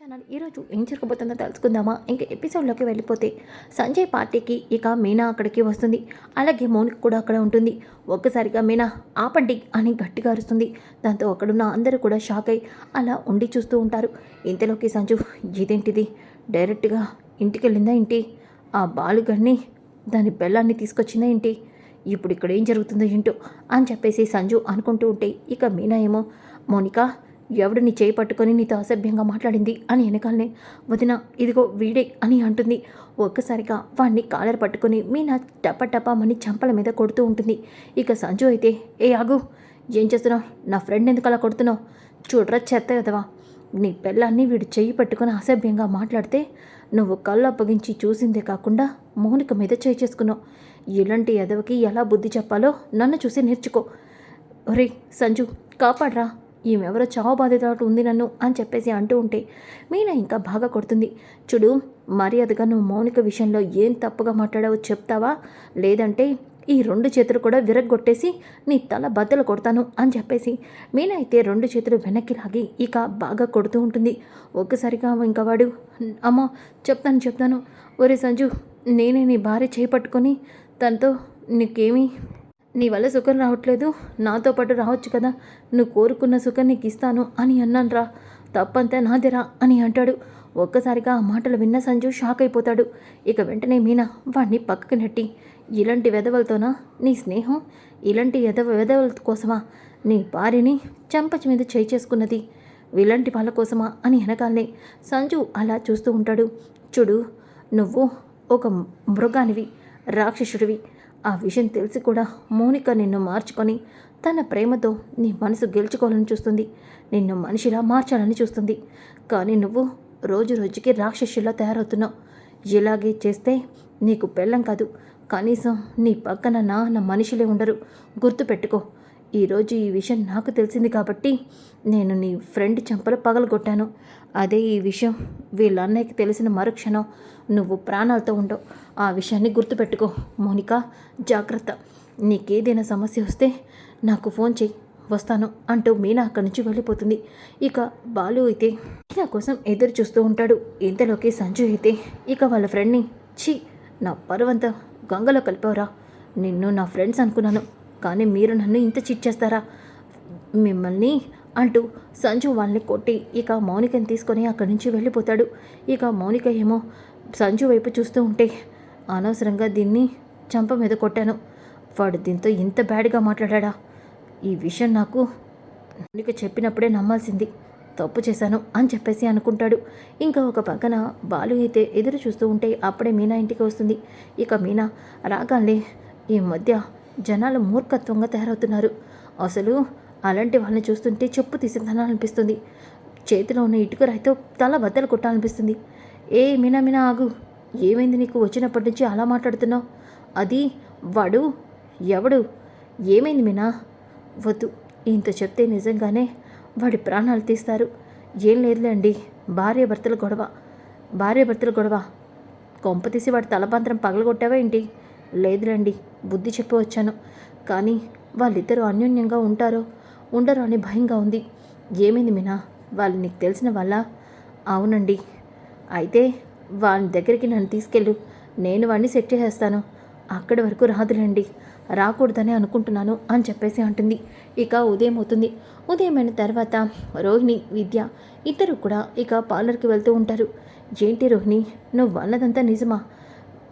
Channel ఈరోజు ఏం జరగబోతుందో తెలుసుకుందామా? ఇంకా ఎపిసోడ్లోకి వెళ్ళిపోతే సంజయ్ పార్టీకి ఇక మీనా అక్కడికి వస్తుంది. అలాగే మౌనిక కూడా అక్కడ ఉంటుంది. ఒక్కసారిగా మీనా ఆపండి అని గట్టిగా అరుస్తుంది. దాంతో అక్కడున్న అందరూ కూడా షాక్ అయి అలా ఉండి చూస్తూ ఉంటారు. ఇంతలోకి సంజు ఇదేంటిది? డైరెక్ట్గా ఇంటికి వెళ్ళిందా ఏంటి? ఆ బాలుగడిని దాని బెల్లాన్ని తీసుకొచ్చిందా ఏంటి? ఇప్పుడు ఇక్కడ ఏం జరుగుతుందో ఏంటో? అని చెప్పేసి సంజు అనుకుంటూ ఉంటే ఇక మీనా ఏమో మౌనిక ఎవడు నీ చేయి పట్టుకొని నీతో అసభ్యంగా మాట్లాడింది అని వెనకాలనే వదిన ఇదిగో వీడే అని అంటుంది. ఒక్కసారిగా వాడిని కాలర్ పట్టుకొని మీనా టప టపామని చంపల మీద కొడుతూ ఉంటుంది. ఇక సంజు అయితే ఏ ఆగు ఏం చేస్తున్నావు? నా ఫ్రెండ్ ఎందుకు అలా కొడుతున్నావు? చూడరా చెత్త కదవా నీ పిల్లాన్ని వీడు చెయ్యి పట్టుకుని అసభ్యంగా మాట్లాడితే నువ్వు కళ్ళు అప్పగించి చూసిందే కాకుండా మౌనిక మీద చేయి చేసుకున్నావు. ఇలాంటి ఎదవకి ఎలా బుద్ధి చెప్పాలో నన్ను చూసి నేర్చుకో. ఒరే సంజు కాపాడరా. ఈమెవరో చావు బాధితురాలు ఉంది నన్ను అని చెప్పేసి అంటూ ఉంటే మీనా ఇంకా బాగా కొడుతుంది. చూడు మర్యాదగా నువ్వు మౌనిక విషయంలో ఏం తప్పుగా మాట్లాడావో చెప్తావా? లేదంటే ఈ రెండు చేతులు కూడా విరగ్గొట్టేసి నీ తల బద్దలు కొడతాను అని చెప్పేసి మీనా అయితే రెండు చేతులు వెనక్కి లాగి ఇక బాగా కొడుతూ ఉంటుంది. ఒక్కసారిగా ఇంకా వాడు అమ్మో చెప్తాను చెప్తాను. ఒరే సంజు నేనే నీ భార్య చేపట్టుకొని తనతో నీకేమీ నీ వల్ల సుఖం రావట్లేదు. నాతో పాటు రావచ్చు కదా. నువ్వు కోరుకున్న సుఖం నీకు ఇస్తాను అని అన్నాను రా తప్పంతా నాదిరా అని అంటాడు. ఒక్కసారిగా ఆ మాటలు విన్న సంజు షాక్ అయిపోతాడు. ఇక వెంటనే మీనా వాడిని పక్కకు నెట్టి ఇలాంటి వెధవలతోనా? నీ స్నేహం? ఇలాంటి ఎదవ వెధవల కోసమా? నీ భార్యని చంపచి మీద చేయి చేసుకున్నది? ఇలాంటి వాళ్ళ కోసమా? అని వెనకాలనే సంజు అలా చూస్తూ ఉంటాడు. చూడు నువ్వు ఒక మృగానివి రాక్షసుడివి. ఆ విషయం తెలిసి కూడా మౌనిక నిన్ను మార్చుకొని తన ప్రేమతో నీ మనసు గెలుచుకోవాలని చూస్తుంది. నిన్ను మనిషిలా మార్చాలని చూస్తుంది. కానీ నువ్వు రోజు రోజుకి రాక్షసులా తయారవుతున్నావు. ఇలాగే చేస్తే నీకు పెళ్ళం కాదు. కనీసం నీ పక్కన నా అన్న మనిషిలే ఉండరు. గుర్తుపెట్టుకో. ఈరోజు ఈ విషయం నాకు తెలిసింది కాబట్టి నేను నీ ఫ్రెండ్ చెంపలు పగలగొట్టాను. అదే ఈ విషయం వీళ్ళ అన్నయ్యకి తెలిసిన మరుక్షణం నువ్వు ప్రాణాలతో ఉండవు. ఆ విషయాన్ని గుర్తుపెట్టుకో. మోనిక జాగ్రత్త. నీకేదైనా సమస్య వస్తే నాకు ఫోన్ చెయ్యి వస్తాను అంటూ మీనా అక్కడి నుంచి వెళ్ళిపోతుంది. ఇక బాలు అయితే మీనా కోసం ఎదురు చూస్తూ ఉంటాడు. ఇంతలోకి సంజు అయితే ఇక వాళ్ళ ఫ్రెండ్ని ఛీ నా పరువంతా గంగలో కలిపావురా. నిన్ను నా ఫ్రెండ్స్ అనుకున్నాను. కానీ మీరు నన్ను ఇంత చిట్ చేస్తారా? మిమ్మల్ని అంటూ సంజు వాళ్ళని కొట్టి ఇక మౌనికని తీసుకొని అక్కడి నుంచి వెళ్ళిపోతాడు. ఇక మౌనిక ఏమో సంజు వైపు చూస్తూ ఉంటే అనవసరంగా దీన్ని చంప మీద కొట్టాను. వాడు దీంతో ఇంత బ్యాడ్గా మాట్లాడా ఈ విషయం నాకు మౌనిక చెప్పినప్పుడే నమ్మాల్సింది. తప్పు చేశాను అని చెప్పేసి అనుకుంటాడు. ఇంకా ఒక పక్కన బాలు అయితే ఎదురు చూస్తూ ఉంటే అప్పుడే మీనా ఇంటికి వస్తుంది. ఇక మీనా రాగానే ఈ మధ్య జనాలు మూర్ఖత్వంగా తయారవుతున్నారు. అసలు అలాంటి వాళ్ళని చూస్తుంటే చెప్పు తీసిందనాలనిపిస్తుంది చేతిలో ఉన్న ఇటుక రాయితో తల బద్దలు కొట్టాలనిపిస్తుంది. ఏ మినా మినా ఆగు. ఏమైంది నీకు? వచ్చినప్పటి నుంచి అలా మాట్లాడుతున్నావు? అది వాడు? ఎవడు? ఏమైంది మీనా? వద్దు. ఇంత చెప్తే నిజంగానే వాడి ప్రాణాలు తీస్తారు. ఏం లేదులే అండి. భార్య భర్తల గొడవ. భార్య భర్తల గొడవ. కొంప తీసి వాడి తలపాంతరం పగలగొట్టావా ఏంటి? లేదులేండి బుద్ధి చెప్పి వచ్చాను కానీ వాళ్ళిద్దరూ అన్యోన్యంగా ఉంటారో ఉండరో అని భయంగా ఉంది. ఏమైంది మీనా? వాళ్ళు నీకు తెలిసిన వాళ్ళ? అవునండి. అయితే వాళ్ళ దగ్గరికి నన్ను తీసుకెళ్ళు. నేను వాడిని సెట్ చేసేస్తాను. అక్కడి వరకు రాదులేండి. రాకూడదని అనుకుంటున్నాను అని చెప్పేసి అంటుంది. ఇక ఉదయం అవుతుంది. ఉదయం అయిన తర్వాత రోహిణి విద్య ఇద్దరు కూడా ఇక పార్లర్కి వెళ్తూ ఉంటారు. ఏంటి రోహిణి? నువ్వు అన్నదంతా నిజమా?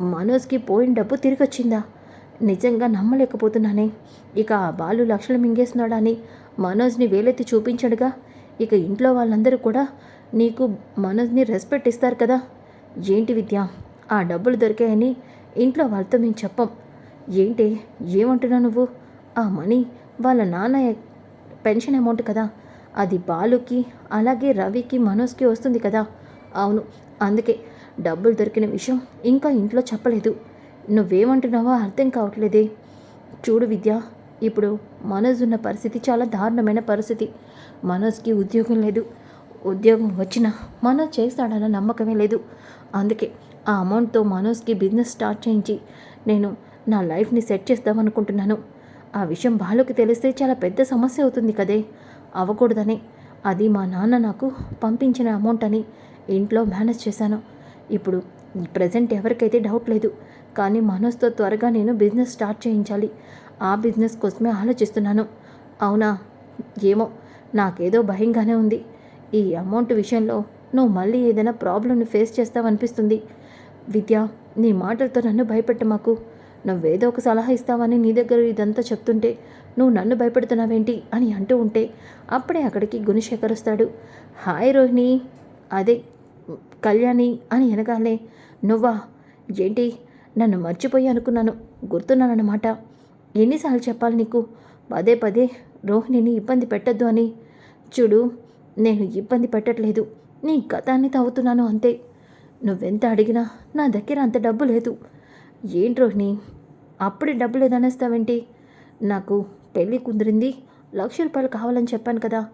మనోజ్కి పోయిన డబ్బు తిరిగి వచ్చిందా నిజంగా నమ్మలేకపోతున్నానే. ఇక ఆ బాలు లక్షలు మింగేస్తున్నాడా అని మనోజ్ని వేలెత్తి చూపించాడుగా. ఇక ఇంట్లో వాళ్ళందరూ కూడా నీకు మనోజ్ని రెస్పెక్ట్ ఇస్తారు కదా. ఏంటి విద్య? ఆ డబ్బులు దొరికాయని ఇంట్లో వాళ్ళతో మేము చెప్పం. ఏంటి? ఏమంటున్నావు నువ్వు? ఆ మనీ వాళ్ళ నాన్న పెన్షన్ అమౌంట్ కదా. అది బాలుకి అలాగే రవికి మనోజ్కి వస్తుంది కదా. అవును అందుకే డబ్బులు దొరికిన విషయం ఇంకా ఇంట్లో చెప్పలేదు. నువ్వేమంటున్నావో అర్థం కావట్లేదే. చూడు విద్య ఇప్పుడు మనోజ్ ఉన్న పరిస్థితి చాలా దారుణమైన పరిస్థితి. మనోజ్కి ఉద్యోగం లేదు. ఉద్యోగం వచ్చినా మనోజ్ చేస్తాడన్న నమ్మకమే లేదు. అందుకే ఆ అమౌంట్తో మనోజ్కి బిజినెస్ స్టార్ట్ చేయించి నేను నా లైఫ్ని సెట్ చేద్దామనుకుంటున్నాను ఆ విషయం బాలుకి తెలిస్తే చాలా పెద్ద సమస్య అవుతుంది కదే. అవ్వకూడదని. అది మా నాన్న నాకు పంపించిన అమౌంట్ అని ఇంట్లో మేనేజ్ చేశాను. ఇప్పుడు ప్రజెంట్ ఎవరికైతే డౌట్ లేదు కానీ మనోజ్తో త్వరగా నేను బిజినెస్ స్టార్ట్ చేయించాలి. ఆ బిజినెస్ కోసమే ఆలోచిస్తున్నాను. అవునా? ఏమో. నాకేదో భయంగానే ఉంది. ఈ అమౌంట్ విషయంలో నువ్వు మళ్ళీ ఏదైనా ప్రాబ్లమ్ని ఫేస్ చేస్తావనిపిస్తుంది విద్య నీ మాటలతో నన్ను భయపెట్ట మాకు. నువ్వేదో ఒక సలహా ఇస్తావని నీ దగ్గర ఇదంతా చెప్తుంటే నువ్వు నన్ను భయపెడుతున్నావేంటి అని అంటూ ఉంటే అప్పుడే అక్కడికి గుణశేఖర్ వస్తాడు. హాయ్ రోహిణి. అదే కళ్యాణి అని అనగానే నువ్వా? ఏంటి? నన్ను మర్చిపోయి అనుకున్నాను. గుర్తున్నానన్నమాట. ఎన్నిసార్లు చెప్పాలి నీకు? పదే పదే రోహిణిని ఇబ్బంది పెట్టద్దు అని. చూడు నేను ఇబ్బంది పెట్టట్లేదు. నీ గతాన్ని తవ్వుతున్నాను అంతే. నువ్వెంత అడిగినా నా దగ్గర అంత డబ్బు లేదు. ఏంటి రోహిణి? అప్పుడే డబ్బు లేదనేస్తావేంటి? నాకు పెళ్ళి కుదిరింది. లక్ష రూపాయలు కావాలని చెప్పాను కదా.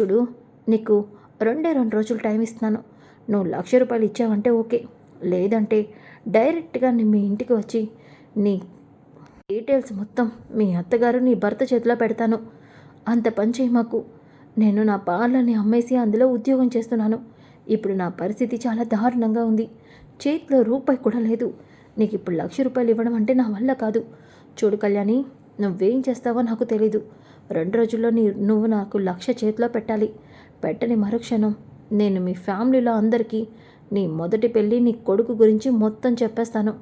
చూడు నీకు రెండే రెండు రోజులు టైం ఇస్తున్నాను. నువ్వు లక్ష రూపాయలు ఇచ్చావంటే ఓకే. లేదంటే డైరెక్ట్గా నేను మీ ఇంటికి వచ్చి నీ డీటెయిల్స్ మొత్తం మీ అత్తగారు నీ భర్త చేతిలో పెడతాను. అంత పని చేయి మాకు. నేను నా పార్లర్ని అమ్మేసి అందులో ఉద్యోగం చేస్తున్నాను. ఇప్పుడు నా పరిస్థితి చాలా దారుణంగా ఉంది. చేతిలో రూపాయి కూడా లేదు. నీకు ఇప్పుడు లక్ష రూపాయలు ఇవ్వడం అంటే నా వల్ల కాదు. చూడు కళ్యాణి నువ్వేం చేస్తావో నాకు తెలీదు. రెండు రోజుల్లో నీ నువ్వు నాకు లక్ష చేతిలో పెట్టాలి. పెట్టని మరుక్షణం నేను మీ ఫ్యామిలీలో అందరికీ నీ మొదటి పెళ్ళి నీ కొడుకు గురించి మొత్తం చెప్పేస్తాను.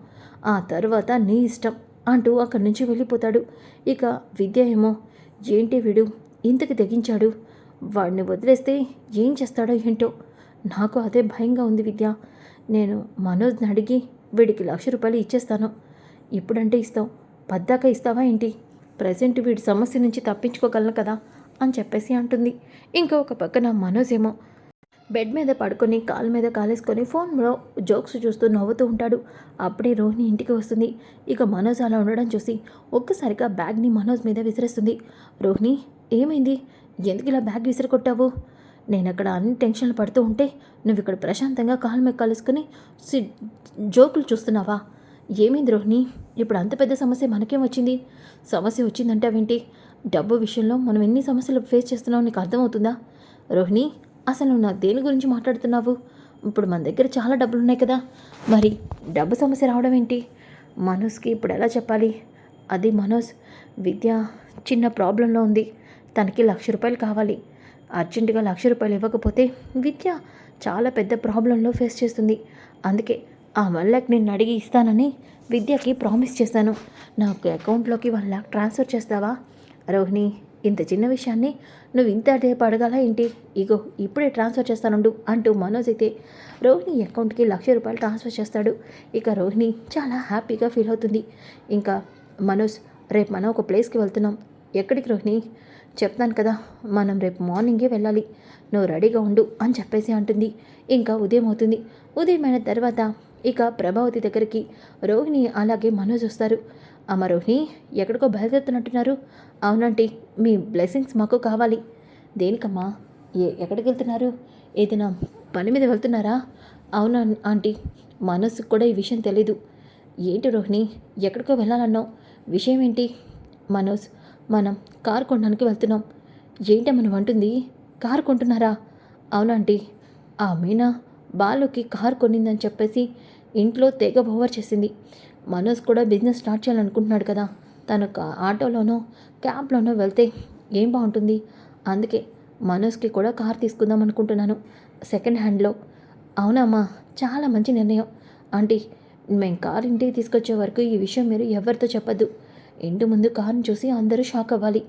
ఆ తర్వాత నీ ఇష్టం అంటూ అక్కడి నుంచి వెళ్ళిపోతాడు. ఇక విద్య ఏమో ఏంటి వీడు? ఇంతకి తెగించాడు. వాడిని వదిలేస్తే ఏం చేస్తాడో ఏంటో? నాకు అదే భయంగా ఉంది విద్య. నేను మనోజ్ని అడిగి వీడికి లక్ష రూపాయలు ఇచ్చేస్తాను. ఇప్పుడంటే ఇస్తావు. పద్దాక ఇస్తావా ఏంటి? ప్రజెంట్ వీడి సమస్య నుంచి తప్పించుకోగలను కదా అని చెప్పేసి అంటుంది. ఇంకా ఒక పక్కన మనోజ్ ఏమో బెడ్ మీద పడుకొని కాలు మీద కాలేసుకొని ఫోన్లో జోక్స్ చూస్తూ నవ్వుతూ ఉంటాడు. అప్పుడే రోహిణి ఇంటికి వస్తుంది. ఇక మనోజ్ అలా ఉండడం చూసి ఒక్కసారిగా బ్యాగ్ని మనోజ్ మీద విసిరేస్తుంది. రోహిణి ఏమైంది? ఎందుకు ఇలా బ్యాగ్ విసిరకొట్టావు? నేను అక్కడ అన్ని టెన్షన్లు పడుతూ ఉంటే నువ్వు ఇక్కడ ప్రశాంతంగా కాలు మీద కాలేసుకొని సి జోకులు చూస్తున్నావా? ఏమైంది రోహిణి? ఇప్పుడు అంత పెద్ద సమస్య మనకేం వచ్చింది? సమస్య వచ్చిందంటే అవేంటి డబ్బు విషయంలో మనం ఎన్ని సమస్యలు ఫేస్ చేస్తున్నావు నీకు అర్థమవుతుందా? రోహిణి అసలు నా దేని గురించి మాట్లాడుతున్నావు? ఇప్పుడు మన దగ్గర చాలా డబ్బులు ఉన్నాయి కదా. మరి డబ్బు సమస్య రావడం ఏంటి? మనోజ్కి ఇప్పుడు ఎలా చెప్పాలి? అది మనోజ్ విద్య చిన్న ప్రాబ్లంలో ఉంది. తనకి లక్ష రూపాయలు కావాలి. అర్జెంటుగా లక్ష రూపాయలు ఇవ్వకపోతే విద్య చాలా పెద్ద ప్రాబ్లంలో ఫేస్ చేస్తుంది. అందుకే ఆ వన్ ల్యాక్ నేను అడిగి ఇస్తానని విద్యకి ప్రామిస్ చేశాను నాకు అకౌంట్లోకి వన్ ల్యాక్ ట్రాన్స్ఫర్ చేస్తావా? రోహిణి ఇంత చిన్న విషయాన్ని నువ్వు ఇంత రేపు అడగాల ఏంటి? ఇగో ఇప్పుడే ట్రాన్స్ఫర్ చేస్తానుండు అంటూ మనోజ్ అయితే రోహిణి అకౌంట్కి లక్ష రూపాయలు ట్రాన్స్ఫర్ చేస్తాడు. ఇక రోహిణి చాలా హ్యాపీగా ఫీల్ అవుతుంది. ఇంకా మనోజ్ రేపు మనం ఒక ప్లేస్కి వెళ్తున్నాం. ఎక్కడికి రోహిణి? చెప్తాను కదా మనం రేపు మార్నింగే వెళ్ళాలి. నువ్వు రెడీగా ఉండు అని చెప్పేసి అంటుంది. ఇంకా ఉదయం అవుతుంది. ఉదయం అయిన తర్వాత ఇక ప్రభావతి దగ్గరికి రోహిణి అలాగే మనోజ్ వస్తారు. అమ్మ రోహిణి ఎక్కడికో బయలుదేరుతున్నట్టున్నారు. అవునంటీ మీ బ్లెస్సింగ్స్ మాకు కావాలి. దేనికమ్మా? ఏ ఎక్కడికి వెళ్తున్నారు ఏదైనా పని మీద వెళ్తున్నారా? అవునా ఆంటీ మనస్సుకు కూడా ఈ విషయం తెలీదు. ఏంటి రోహిణి ఎక్కడికో వెళ్ళాలన్నావు? విషయం ఏంటి మనోజ్ మనం కారు కొనడానికి వెళ్తున్నాం. ఏంటి మనం అంటుంది? కారు కొంటున్నారా? అవునంటీ ఆ మీనా బాలుకి కారు కొనిందని చెప్పేసి ఇంట్లో తెగ ఓవర్ చేసింది. మనోజ్ కూడా బిజినెస్ స్టార్ట్ చేయాలనుకుంటున్నాడు కదా. తను ఆటోలోనో క్యాబ్లోనో వెళ్తే ఏం బాగుంటుంది? అందుకే మనోజ్కి కూడా కార్ తీసుకుందాం అనుకుంటున్నాను. సెకండ్ హ్యాండ్లో. అవునమ్మా చాలా మంచి నిర్ణయం. ఆంటీ మేము కార్ ఇంటికి తీసుకొచ్చే వరకు ఈ విషయం మీరు ఎవరితో చెప్పద్దు. ఇంటి ముందు కారుని చూసి అందరూ షాక్ అవ్వాలి.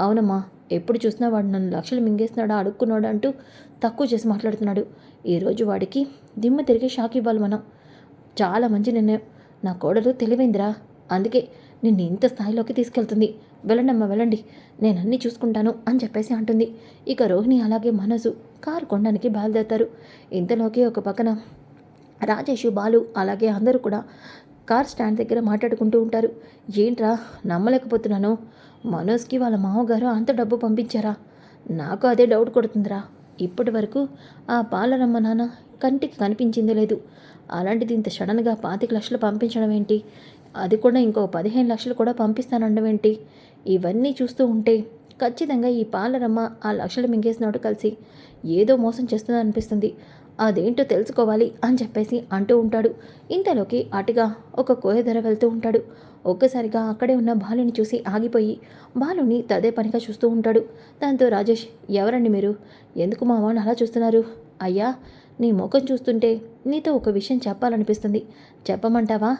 అవునమ్మా ఎప్పుడు చూసినా వాడు నన్ను లక్షలు మింగేస్తున్నాడా అడుక్కున్నాడు అంటూ తక్కువ చేసి మాట్లాడుతున్నాడు. ఈరోజు వాడికి దిమ్మ తిరిగి షాక్ ఇవ్వాలి మనం. చాలా మంచి నిర్ణయం. నా కోడలు తెలివైందిరా. అందుకే నిన్ను ఇంత స్థాయిలోకి తీసుకెళ్తుంది. వెళ్ళండమ్మా వెళ్ళండి. నేను అన్నీ చూసుకుంటాను అని చెప్పేసి అంటుంది. ఇక రోహిణి అలాగే మనసు కారు కొనడానికి బయలుదేరుతారు. ఇంతలోకి ఒక పక్కన రాజేష్ బాలు అలాగే అందరూ కూడా కార్ స్టాండ్ దగ్గర మాట్లాడుకుంటూ ఉంటారు. ఏంట్రా నమ్మలేకపోతున్నాను. మనోజ్కి వాళ్ళ మామగారు అంత డబ్బు పంపించారా? నాకు అదే డౌట్ కొడుతుందిరా. ఇప్పటి వరకు ఆ పాలరమ్మ నాన్న కంటికి కనిపించిందే లేదు. అలాంటిది ఇంత సడన్గా పాతిక లక్షలు పంపించడం ఏంటి? అది కూడా ఇంకో పదిహేను లక్షలు కూడా పంపిస్తానడం ఏంటి? ఇవన్నీ చూస్తూ ఉంటే ఖచ్చితంగా ఈ పాలరమ్మ ఆ లక్షలు మింగేసినట్టు కలిసి ఏదో మోసం చేస్తుందని అనిపిస్తుంది. అదేంటో తెలుసుకోవాలి అని చెప్పేసి అంటూ ఉంటాడు. ఇంతలోకి అటుగా ఒక కోయధర వెళ్తూ ఉంటాడు. ఒక్కసారిగా అక్కడే ఉన్న బాలుని చూసి ఆగిపోయి బాలుని తదే పనిగా చూస్తూ ఉంటాడు. దాంతో రాజేష్ ఎవరండి మీరు? ఎందుకు మా వాడిని అలా చూస్తున్నారు? అయ్యా నీ ముఖం చూస్తుంటే నీతో ఒక విషయం చెప్పాలనిపిస్తుంది. చెప్పమంటావా?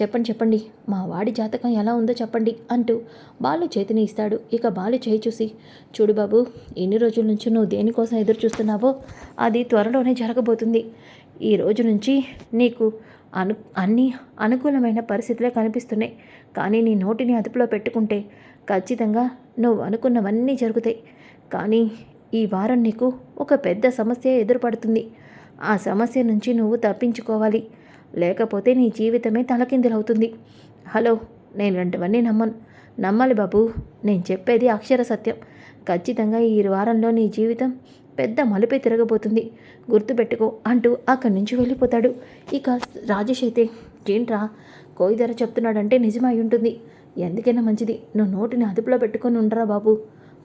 చెప్పండి చెప్పండి. మా వాడి జాతకం ఎలా ఉందో చెప్పండి అంటూ బాలు చేతిని ఇస్తాడు. ఇక బాలు చేయి చూసి చూడు బాబు ఎన్ని రోజుల నుంచి నువ్వు దేనికోసం ఎదురు చూస్తున్నావో అది త్వరలోనే జరగబోతుంది. ఈ రోజు నుంచి నీకు అను అన్ని అనుకూలమైన పరిస్థితులే కనిపిస్తున్నాయి. కానీ నీ నోటిని అదుపులో పెట్టుకుంటే ఖచ్చితంగా నువ్వు అనుకున్నవన్నీ జరుగుతాయి. కానీ ఈ వారం నీకు ఒక పెద్ద సమస్య ఎదురుపడుతుంది. ఆ సమస్య నుంచి నువ్వు తప్పించుకోవాలి. లేకపోతే నీ జీవితమే తలకిందులవుతుంది. హలో నేను రెండవన్నీ నమ్మను. నమ్మాలి బాబు నేను చెప్పేది అక్షర సత్యం. ఖచ్చితంగా ఈ వారంలో నీ జీవితం పెద్ద మలుపే తిరగబోతుంది. గుర్తుపెట్టుకో అంటూ అక్కడి నుంచి వెళ్ళిపోతాడు. ఇక రాజేష్ అయితే ఏంట్రా కోయిదర చెప్తున్నాడంటే నిజమై ఉంటుంది. ఎందుకైనా మంచిది. నువ్వు నోటిని అదుపులో పెట్టుకొని ఉండరా బాబు.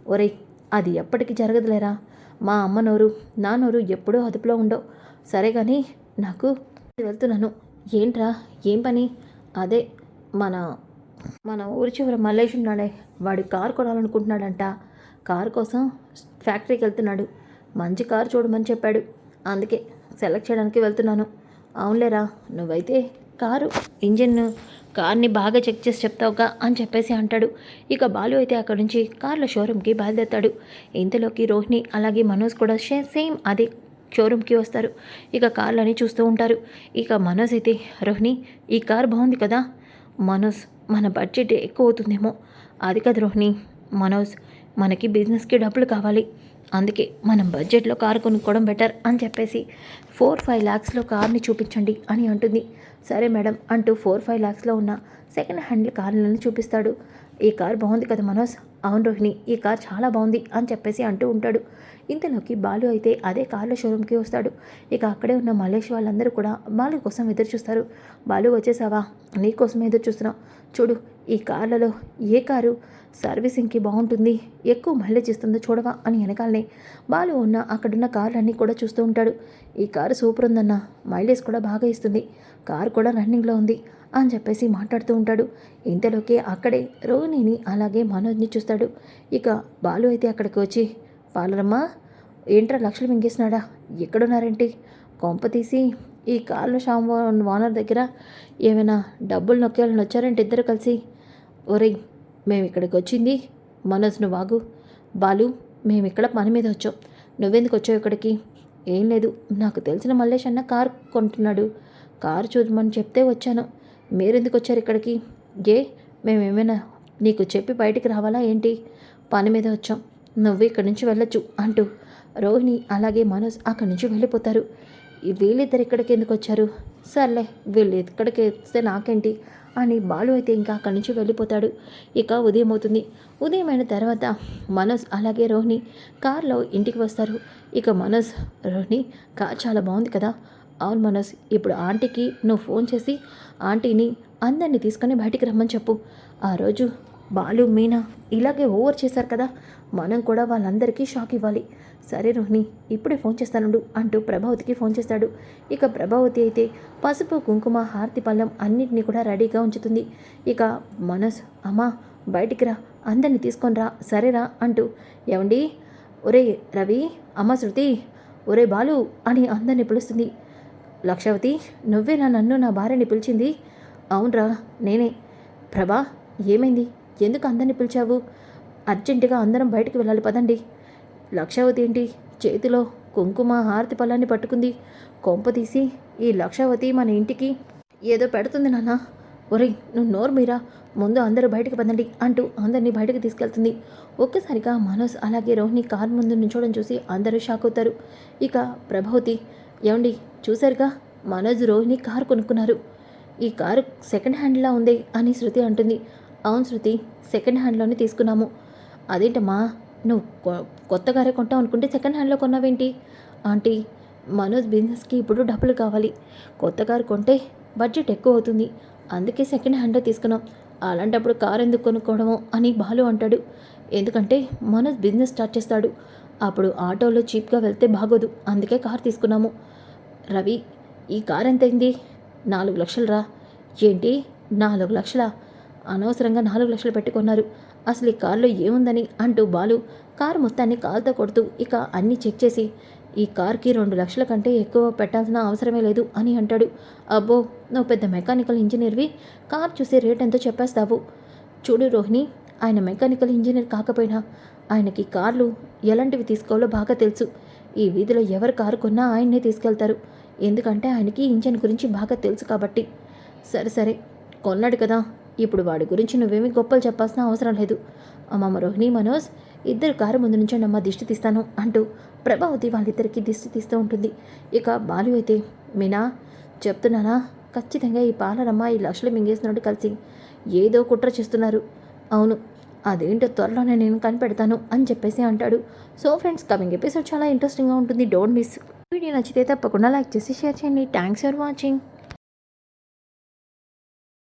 ఒరేయ్ అది ఎప్పటికీ జరగదులేరా? మా అమ్మ నోరు నా నోరు ఎప్పుడూ అదుపులో ఉండవు. సరే కానీ నాకు వెళ్తున్నాను. ఏంట్రా? ఏం పని? అదే మన మన ఊరి చివర మల్లేష్ ఉన్నాడే వాడి కారు కొనాలనుకుంటున్నాడంట. కారు కోసం ఫ్యాక్టరీకి వెళ్తున్నాడు. మంచి కారు చూడమని చెప్పాడు. అందుకే సెలెక్ట్ చేయడానికి వెళ్తున్నాను. అవునులేరా? నువ్వైతే కారు ఇంజిన్ కార్ని బాగా చెక్ చేసి చెప్తావుగా అని చెప్పేసి అంటాడు. ఇక బాలు అయితే అక్కడి నుంచి కార్ల షోరూమ్కి బయలుదేరుతాడు. ఇంతలోకి రోహిణి అలాగే మనోజ్ కూడా షే- సేమ్ అదే షోరూమ్కి వస్తారు. ఇక కార్లని చూస్తూ ఉంటారు. ఇక మనోజ్ అయితే రోహిణి ఈ కార్ బాగుంది కదా? మనోజ్ మన బడ్జెట్ ఎక్కువ అవుతుందేమో? అది కదా రోహిణి మనోజ్ మనకి బిజినెస్కి డబ్బులు కావాలి. అందుకే మనం బడ్జెట్లో కారు కొనుక్కోవడం బెటర్ అని చెప్పేసి ఫోర్ ఫైవ్ ల్యాక్స్లో కార్ని చూపించండి అని అంటుంది. సరే మేడం అంటూ ఫోర్ ఫైవ్ ల్యాక్స్లో ఉన్న సెకండ్ హ్యాండ్ కార్లను చూపిస్తాడు. ఈ కార్ బాగుంది కదా మనోజ్? అవును రోహిణి ఈ కార్ చాలా బాగుంది అని చెప్పేసి అంటూ ఉంటాడు. ఇంతలోకి బాలు అయితే అదే కార్ల షోరూమ్కి వస్తాడు. ఇక అక్కడే ఉన్న మలేష్ వాళ్ళందరూ కూడా బాలు కోసం ఎదురు చూస్తారు. బాలు వచ్చేసావా? నీ కోసం ఎదురు చూస్తున్నావు చూడు ఈ కార్లలో ఏ కారు సర్వీసింగ్కి బాగుంటుంది. ఎక్కువ మైలేజ్ ఇస్తుందో చూడవా అని వెనకాలనే బాలు ఉన్న అక్కడున్న కార్లన్నీ కూడా చూస్తూ ఉంటాడు. ఈ కారు సూపర్ ఉందన్న మైలేజ్ కూడా బాగా ఇస్తుంది. కారు కూడా రన్నింగ్లో ఉంది అని చెప్పేసి మాట్లాడుతూ ఉంటాడు. ఇంతలోకే అక్కడే రోహిణిని అలాగే మనోజ్ని చూస్తాడు. ఇక బాలు అయితే అక్కడికి వచ్చి పాలరమ్మ ఏంట్రా లక్షలు మింగేసినాడా ఎక్కడున్నారేంటి? కొంప తీసి ఈ కార్ల షామ్ ఓనర్ దగ్గర ఏమైనా డబ్బులు నొక్కేయాలని వచ్చారంటే ఇద్దరు కలిసి? ఒరేయ్ మేము ఇక్కడికి వచ్చింది మనోజ్ నువ్వు ఆగు బాలు మేము ఇక్కడ పని మీద వచ్చాం. నువ్వెందుకు వచ్చావు ఇక్కడికి? ఏం లేదు. నాకు తెలిసిన మల్లేష్ అన్న కారు కొంటున్నాడు. కారు చూడమని చెప్తే వచ్చాను. మీరెందుకు వచ్చారు ఇక్కడికి? ఏ మేమేమైనా నీకు చెప్పి బయటికి రావాలా ఏంటి? పని మీద వచ్చాం. నువ్వు ఇక్కడి నుంచి వెళ్ళొచ్చు అంటూ రోహిణి అలాగే మనోజ్ అక్కడి నుంచి వెళ్ళిపోతారు. వీళ్ళిద్దరు ఇక్కడికి ఎందుకు వచ్చారు? సర్లే వీళ్ళు ఇక్కడికి వస్తే నాకేంటి? అని బాలు అయితే ఇంకా అక్కడి నుంచి వెళ్ళిపోతాడు. ఇక ఉదయం అవుతుంది. ఉదయం అయిన తర్వాత మనోజ్ అలాగే రోహిణి కార్లో ఇంటికి వస్తారు. ఇక మనోజ్ రోహిణి కార్ చాలా బాగుంది కదా? అవును మనోజ్ ఇప్పుడు ఆంటీకి నువ్వు ఫోన్ చేసి ఆంటీని అందరినీ తీసుకొని బయటికి రమ్మని చెప్పు. ఆ రోజు బాలు మీనా ఇలాగే ఓవర్ చేశారు కదా. మనం కూడా వాళ్ళందరికీ షాక్ ఇవ్వాలి. సరే రోహిణి ఇప్పుడే ఫోన్ చేస్తానుండు అంటూ ప్రభావతికి ఫోన్ చేస్తాడు. ఇక ప్రభావతి అయితే పసుపు కుంకుమ హారతి పళ్ళం అన్నిటినీ కూడా రెడీగా ఉంచుతుంది. ఇక మనస్ అమ్మా బయటికి రా అందరినీ తీసుకొని రా సరేరా అంటూ ఏమండి? ఒరే రవి అమ్మ శృతి ఒరే బాలు అని అందరిని పిలుస్తుంది. లక్షవతి నువ్వేనా నన్ను నా భార్యని పిలిచింది? అవునరా నేనే. ప్రభా ఏమైంది? ఎందుకు అందరిని పిలిచావు? అర్జెంటుగా అందరం బయటికి వెళ్ళాలి పదండి. లక్షావతి ఏంటి? చేతిలో కుంకుమ హారతి పళ్ళాన్ని పట్టుకుంది. కొంప తీసి ఈ లక్షావతి మన ఇంటికి ఏదో పెడుతుంది నాన్న. ఒరేయ్ నువ్వు నోరు మీరా? ముందు అందరూ బయటకు పదండి అంటూ అందరినీ బయటకు తీసుకెళ్తుంది. ఒక్కసారిగా మనోజ్ అలాగే రోహిణి కార్ ముందు నుంచోడం చూసి అందరూ షాక్ అవుతారు. ఇక ప్రభావతి ఏమండి చూసారుగా మనోజ్ రోహిణి కారు కొనుక్కున్నారు. ఈ కారు సెకండ్ హ్యాండ్లా ఉంది అని శృతి అంటుంది. అవును శృతి సెకండ్ హ్యాండ్లోనే తీసుకున్నాము. అదేంటమ్మా నువ్వు కొ- కొత్త కొంటావు అనుకుంటే సెకండ్ హ్యాండ్లో కొన్నావేంటి? ఆంటీ మనోజ్ బిజినెస్కి ఇప్పుడు డబ్బులు కావాలి. కొత్త కారు కొంటే బడ్జెట్ ఎక్కువ అవుతుంది. అందుకే సెకండ్ హ్యాండ్లో తీసుకున్నాం. అలాంటప్పుడు కారు ఎందుకు కొనుక్కోవడము అని బాలు అంటాడు. ఎందుకంటే మనోజ్ బిజినెస్ స్టార్ట్ చేస్తాడు. అప్పుడు ఆటోలో చీప్గా వెళ్తే బాగోదు. అందుకే కార్ తీసుకున్నాము. రవి ఈ కార్ ఎంతైంది నాలుగు లక్షలు రా. ఏంటి? నాలుగు లక్షలా? అనవసరంగా నాలుగు లక్షలు పెట్టుకున్నారు. అసలు ఈ కారులో ఏముందని అంటూ బాలు కారు మొత్తాన్ని కాలుతో కొడుతూ ఇక అన్నీ చెక్ చేసి ఈ కార్కి రెండు లక్షల కంటే ఎక్కువ పెట్టాల్సిన అవసరమే లేదు అని అంటాడు. అబ్బో నువ్వు పెద్ద మెకానికల్ ఇంజనీర్వి కార్ చూసి రేట్ ఎంతో చెప్పేస్తావు. చూడు రోహిణి ఆయన మెకానికల్ ఇంజనీర్ కాకపోయినా ఆయనకి కార్లు ఎలాంటివి తీసుకోవాలో బాగా తెలుసు. ఈ వీధిలో ఎవరు కారు కొన్నా ఆయన్నే తీసుకెళ్తారు. ఎందుకంటే ఆయనకి ఇంజన్ గురించి బాగా తెలుసు కాబట్టి. సరే సరే కొన్నాడు కదా ఇప్పుడు వాడి గురించి నువ్వేమీ గొప్పలు చెప్పాల్సిన అవసరం లేదు. అమ్మమ్మ రోహిణి మనోజ్ ఇద్దరు కారు ముందు నుంచి నమ్మ దిష్టి తీస్తాను అంటూ ప్రభావతి వాళ్ళిద్దరికీ దిష్టి తీస్తూ ఉంటుంది. ఇక బాలు అయితే మీనా చెప్తున్నానా? ఖచ్చితంగా ఈ పాలనమ్మ ఈ లక్షలు మింగేసినట్టు కలిసి ఏదో కుట్ర చేస్తున్నారు. అవును అదేంటో త్వరలోనే నేను కనిపెడతాను అని చెప్పేసి అంటాడు. సో ఫ్రెండ్స్ కమింగ్ ఎపిసోడ్ చాలా ఇంట్రెస్టింగ్గా ఉంటుంది. Don't miss. వీడియో నచ్చితే తప్పకుండా లైక్ చేసి షేర్ చేయండి. Thanks for watching.